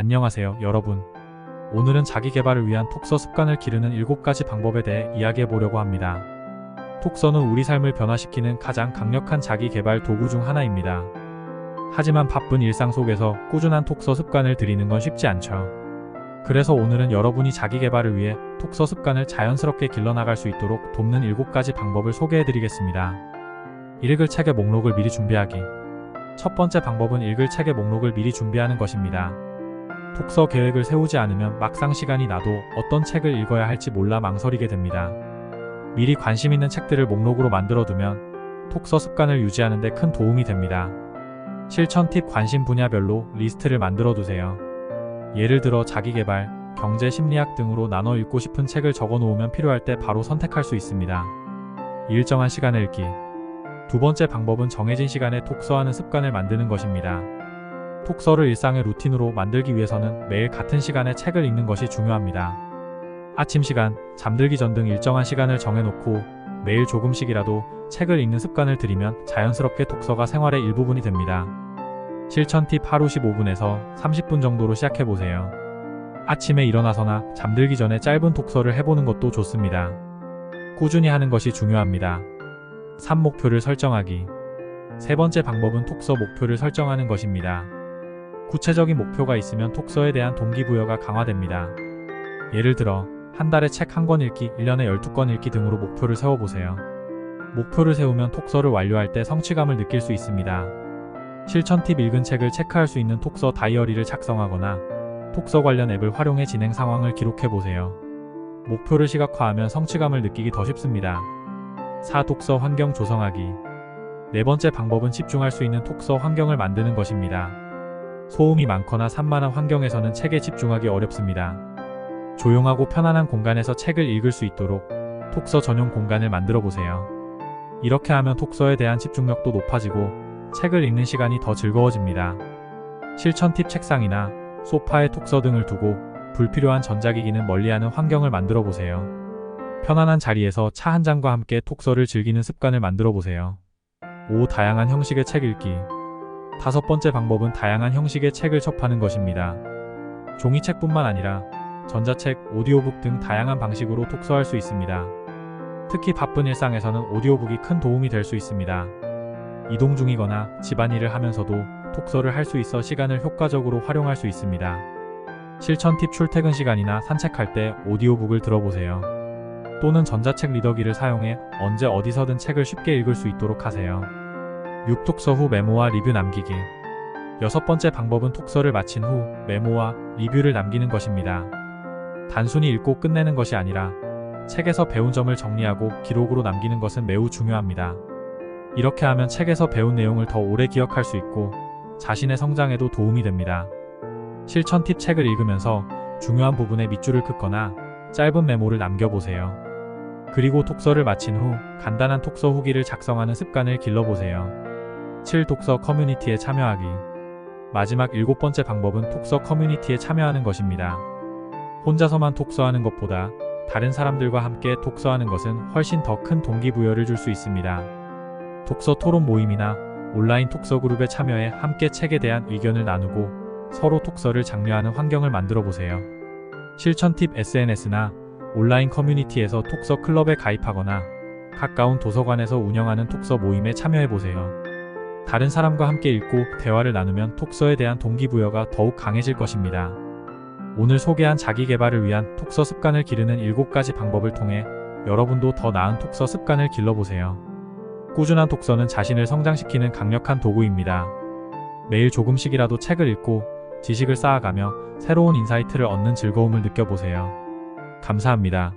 안녕하세요, 여러분. 오늘은 자기 개발을 위한 톡서 습관을 기르는 7가지 방법에 대해 이야기해 보려고 합니다. 톡서는 우리 삶을 변화시키는 가장 강력한 자기 개발 도구 중 하나입니다. 하지만 바쁜 일상 속에서 꾸준한 톡서 습관을 들이는 건 쉽지 않죠. 그래서 오늘은 여러분이 자기 개발을 위해 톡서 습관을 자연스럽게 길러나갈 수 있도록 돕는 7가지 방법을 소개해 드리겠습니다. 읽을 책의 목록을 미리 준비하기. 첫 번째 방법은 읽을 책의 목록을 미리 준비하는 것입니다. 독서 계획을 세우지 않으면 막상 시간이 나도 어떤 책을 읽어야 할지 몰라 망설이게 됩니다. 미리 관심 있는 책들을 목록으로 만들어두면 독서 습관을 유지하는 데 큰 도움이 됩니다. 실천 팁 관심 분야별로 리스트를 만들어 두세요. 예를 들어 자기개발, 경제 심리학 등으로 나눠 읽고 싶은 책을 적어 놓으면 필요할 때 바로 선택할 수 있습니다. 일정한 시간에 읽기. 두 번째 방법은 정해진 시간에 독서하는 습관을 만드는 것입니다. 톡서를 일상의 루틴으로 만들기 위해서는 매일 같은 시간에 책을 읽는 것이 중요합니다. 아침 시간, 잠들기 전 등 일정한 시간을 정해놓고 매일 조금씩이라도 책을 읽는 습관을 들이면 자연스럽게 독서가 생활의 일부분이 됩니다. 실천 팁 하루 15분에서 30분 정도로 시작해보세요. 아침에 일어나서나 잠들기 전에 짧은 독서를 해보는 것도 좋습니다. 꾸준히 하는 것이 중요합니다. 3. 목표를 설정하기. 세 번째 방법은 톡서 목표를 설정하는 것입니다. 구체적인 목표가 있으면 톡서에 대한 동기부여가 강화됩니다. 예를 들어, 한 달에 책 한 권 읽기, 1년에 12권 읽기 등으로 목표를 세워보세요. 목표를 세우면 톡서를 완료할 때 성취감을 느낄 수 있습니다. 실천 팁 읽은 책을 체크할 수 있는 톡서 다이어리를 작성하거나 톡서 관련 앱을 활용해 진행 상황을 기록해보세요. 목표를 시각화하면 성취감을 느끼기 더 쉽습니다. 4. 독서 환경 조성하기. 네 번째 방법은 집중할 수 있는 톡서 환경을 만드는 것입니다. 소음이 많거나 산만한 환경에서는 책에 집중하기 어렵습니다. 조용하고 편안한 공간에서 책을 읽을 수 있도록 톡서 전용 공간을 만들어 보세요. 이렇게 하면 톡서에 대한 집중력도 높아지고 책을 읽는 시간이 더 즐거워집니다. 실천 팁 책상이나 소파에 톡서 등을 두고 불필요한 전자기기는 멀리하는 환경을 만들어 보세요. 편안한 자리에서 차 한 잔과 함께 톡서를 즐기는 습관을 만들어 보세요. 5. 다양한 형식의 책 읽기. 다섯 번째 방법은 다양한 형식의 책을 접하는 것입니다. 종이책뿐만 아니라 전자책, 오디오북 등 다양한 방식으로 독서할 수 있습니다. 특히 바쁜 일상에서는 오디오북이 큰 도움이 될 수 있습니다. 이동 중이거나 집안일을 하면서도 독서를 할 수 있어 시간을 효과적으로 활용할 수 있습니다. 실천 팁 출퇴근 시간이나 산책할 때 오디오북을 들어보세요. 또는 전자책 리더기를 사용해 언제 어디서든 책을 쉽게 읽을 수 있도록 하세요. 6. 독서 후 메모와 리뷰 남기기. 여섯 번째 방법은 독서를 마친 후 메모와 리뷰를 남기는 것입니다. 단순히 읽고 끝내는 것이 아니라 책에서 배운 점을 정리하고 기록으로 남기는 것은 매우 중요합니다. 이렇게 하면 책에서 배운 내용을 더 오래 기억할 수 있고 자신의 성장에도 도움이 됩니다. 실천 팁 책을 읽으면서 중요한 부분에 밑줄을 긋거나 짧은 메모를 남겨보세요. 그리고 독서를 마친 후 간단한 독서 후기를 작성하는 습관을 길러보세요. 7. 독서 커뮤니티에 참여하기. 마지막 일곱 번째 방법은 독서 커뮤니티에 참여하는 것입니다. 혼자서만 독서하는 것보다 다른 사람들과 함께 독서하는 것은 훨씬 더 큰 동기부여를 줄 수 있습니다. 독서 토론 모임이나 온라인 독서 그룹에 참여해 함께 책에 대한 의견을 나누고 서로 독서를 장려하는 환경을 만들어 보세요. 실천 팁 SNS나 온라인 커뮤니티에서 독서 클럽에 가입하거나 가까운 도서관에서 운영하는 독서 모임에 참여해 보세요. 다른 사람과 함께 읽고 대화를 나누면 독서에 대한 동기부여가 더욱 강해질 것입니다. 오늘 소개한 자기 개발을 위한 독서 습관을 기르는 7가지 방법을 통해 여러분도 더 나은 독서 습관을 길러보세요. 꾸준한 독서는 자신을 성장시키는 강력한 도구입니다. 매일 조금씩이라도 책을 읽고 지식을 쌓아가며 새로운 인사이트를 얻는 즐거움을 느껴보세요. 감사합니다.